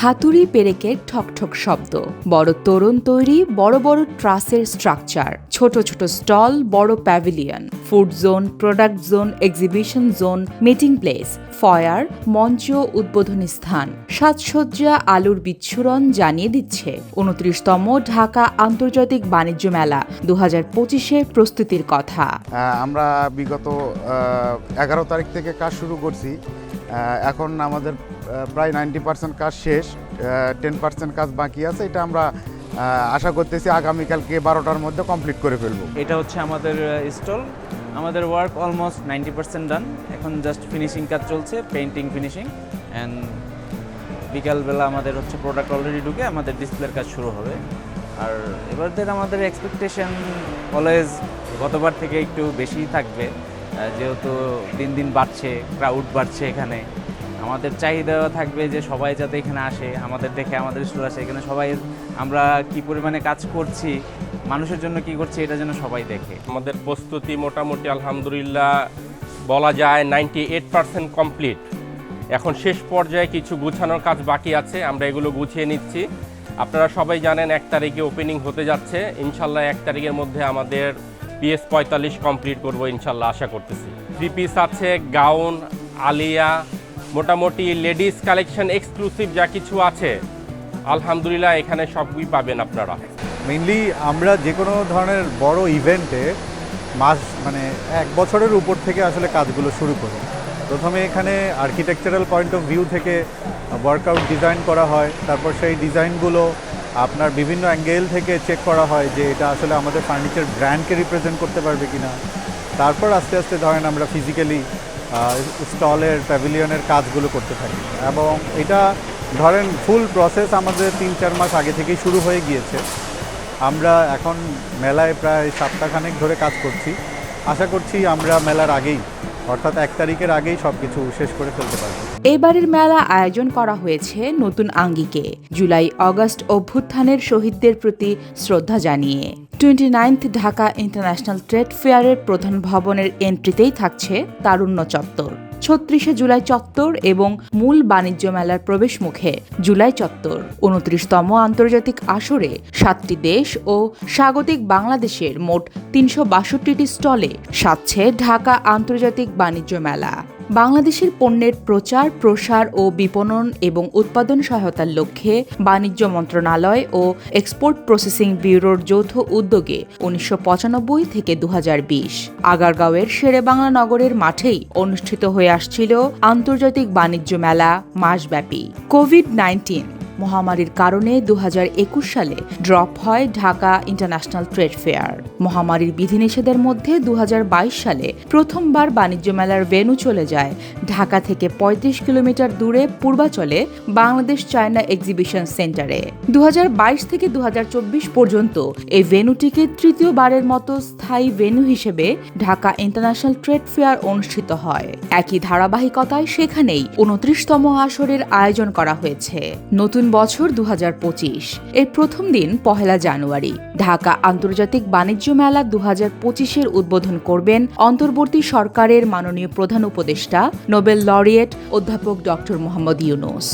হাতুড়ি পেরেকের ঠকঠক শব্দ। বড় তোরণ তৈরি, বড় বড় ট্রাসের স্ট্রাকচার ছোট ছোট স্টল, বড় pavilion food zone product zone exhibition zone meeting place foyer মঞ্চ, উদ্বোধনী স্থান। সাজসজ্জা, আলুর বিচ্ছুরণ জানিয়ে দিচ্ছে। উনত্রিশতম ঢাকা আন্তর্জাতিক বাণিজ্য মেলা দু হাজার পঁচিশে প্রস্তুতির কথা। আমরা বিগত এগারো তারিখ থেকে কাজ শুরু করছি। এখন আমাদের প্রায় নাইনটি পার্সেন্ট কাজ শেষ টেন পার্সেন্ট কাজ বাকি আছে, এটা আমরা আশা করতেছি আগামীকালকে বারোটার মধ্যে কমপ্লিট করে ফেলব। এটা হচ্ছে আমাদের স্টল। আমাদের work almost ninety percent done এখন জাস্ট ফিনিশিং কাজ চলছে পেন্টিং ফিনিশিং অ্যান্ড বিকালবেলা আমাদের হচ্ছে প্রোডাক্ট অলরেডি ঢুকে আমাদের ডিসপ্লের কাজ শুরু হবে। আর এবারদের আমাদের এক্সপেকটেশন অলওয়েজ গতবার থেকে একটু বেশি থাকবে। যেহেতু দিন দিন বাড়ছে ক্রাউড বাড়ছে এখানে, আমাদের চাহিদা থাকবে যে সবাই যাতে এখানে আসে, আমাদের দেখে আমাদের স্টোর আসে, এখানে সবাই আমরা কি পরিমাণে কাজ করছি, মানুষের জন্য কি করছি এটা যেন সবাই দেখে। আমাদের প্রস্তুতি মোটামুটি আলহামদুলিল্লাহ বলা যায় নাইনটি এইট পার্সেন্ট কমপ্লিট এখন শেষ পর্যায়ে কিছু গুছানোর কাজ বাকি আছে, আমরা এগুলো গুছিয়ে নিচ্ছি। আপনারা সবাই জানেন এক তারিখে ওপেনিং হতে যাচ্ছে, ইনশাল্লাহ এক তারিখের মধ্যে আমাদের পিএস পঁয়তাল্লিশ কমপ্লিট করব ইনশাল্লাহ, আশা করতেছি। থ্রি পিস আছে, গাউন, আলিয়া, মোটামুটি লেডিস কালেকশন এক্সক্লুসিভ যা কিছু আছে, আলহামদুলিল্লাহ এখানে সবই পাবেন আপনারা। মেইনলি আমরা যে কোনো ধরনের বড় ইভেন্টে মাস মানে এক বছরের উপর থেকে আসলে কাজগুলো শুরু করি। প্রথমে এখানে আর্কিটেকচারাল পয়েন্ট অফ ভিউ থেকে ওয়ার্কআউট ডিজাইন করা হয়, তারপর সেই ডিজাইনগুলো আপনার বিভিন্ন অ্যাঙ্গেল থেকে চেক করা হয় যে এটা আসলে আমাদের ফার্নিচার ব্র্যান্ডকে রিপ্রেজেন্ট করতে পারবে কি না তারপর আস্তে আস্তে ধরেন আমরা ফিজিক্যালি স্টলের প্যাভিলিয়নের কাজগুলো করতে থাকি। এবং এটা ধরেন ফুল প্রসেস আমাদের তিন চার মাস আগে থেকেই শুরু হয়ে গিয়েছে। আমরা এখন মেলায় প্রায় সপ্তাহখানেক ধরে কাজ করছি। আশা করছি আমরা মেলার আগেই অর্থাৎ এক তারিখের আগেই সবকিছু শেষ করে ফেলতে পারবে। এবারের মেলা আয়োজন করা হয়েছে নতুন আঙ্গিকে। জুলাই, অগস্ট অভ্যুত্থানের শহীদদের প্রতি শ্রদ্ধা জানিয়ে। Twenty ninth Dhaka international trade ফেয়ারের প্রধান ভবনের এন্ট্রিতেই থাকছে তারুণ্য চত্বর। ছত্রিশে জুলাই চত্বর এবং মূল বাণিজ্য মেলার প্রবেশ মুখে। জুলাই চত্বর, উনত্রিশতম আন্তর্জাতিক আসরে সাতটি দেশ ও স্বাগতিক বাংলাদেশের মোট তিনশো বাষট্টিটি স্টলে সাজছে ঢাকা আন্তর্জাতিক বাণিজ্য মেলা। বাংলাদেশের পণ্যের প্রচার, প্রসার ও বিপণন এবং উৎপাদন সহায়তার লক্ষ্যে বাণিজ্য মন্ত্রণালয় ও এক্সপোর্ট প্রসেসিং ব্যুরোর যৌথ উদ্যোগে উনিশশো পঁচানব্বই থেকে দু হাজার বিশ আগারগাঁওয়ের শেরেবাংলা নগরের মাঠেই অনুষ্ঠিত হয়ে আসছিল আন্তর্জাতিক বাণিজ্য মেলা মাসব্যাপী। কোভিড নাইন্টিন মহামারীর কারণে দু হাজার একুশ সালে ড্রপ হয় ঢাকা ইন্টারন্যাশনাল ট্রেড ফেয়ার। মহামারীর বিধিনিষেধের মধ্যে দু থেকে প্রথমবার বাণিজ্য মেলার ভেন্যু চলে যায়। ঢাকা থেকে ৩৫ কিলোমিটার দূরে পূর্বাচলে বাংলাদেশ চায়না এক্সিবিশন সেন্টারে। দু হাজার বাইশ থেকে দু হাজার চব্বিশ পর্যন্ত এই ভেন্যুটিকে তৃতীয়বারের মতো স্থায়ী ভেন্যু হিসেবে ঢাকা ইন্টারন্যাশনাল ট্রেড ফেয়ার অনুষ্ঠিত হয়। একই ধারাবাহিকতায় সেখানেই উনত্রিশতম আসরের আয়োজন করা হয়েছে। নতুন বছর দু হাজার পঁচিশ। এর প্রথম দিন পহেলা জানুয়ারি। ঢাকা আন্তর্জাতিক বাণিজ্য মেলা দু হাজার পঁচিশের উদ্বোধন করবেন অন্তর্বর্তী সরকারের মাননীয় প্রধান উপদেষ্টা, নোবেল লরিয়েট অধ্যাপক ডক্টর মোহাম্মদ ইউনুস।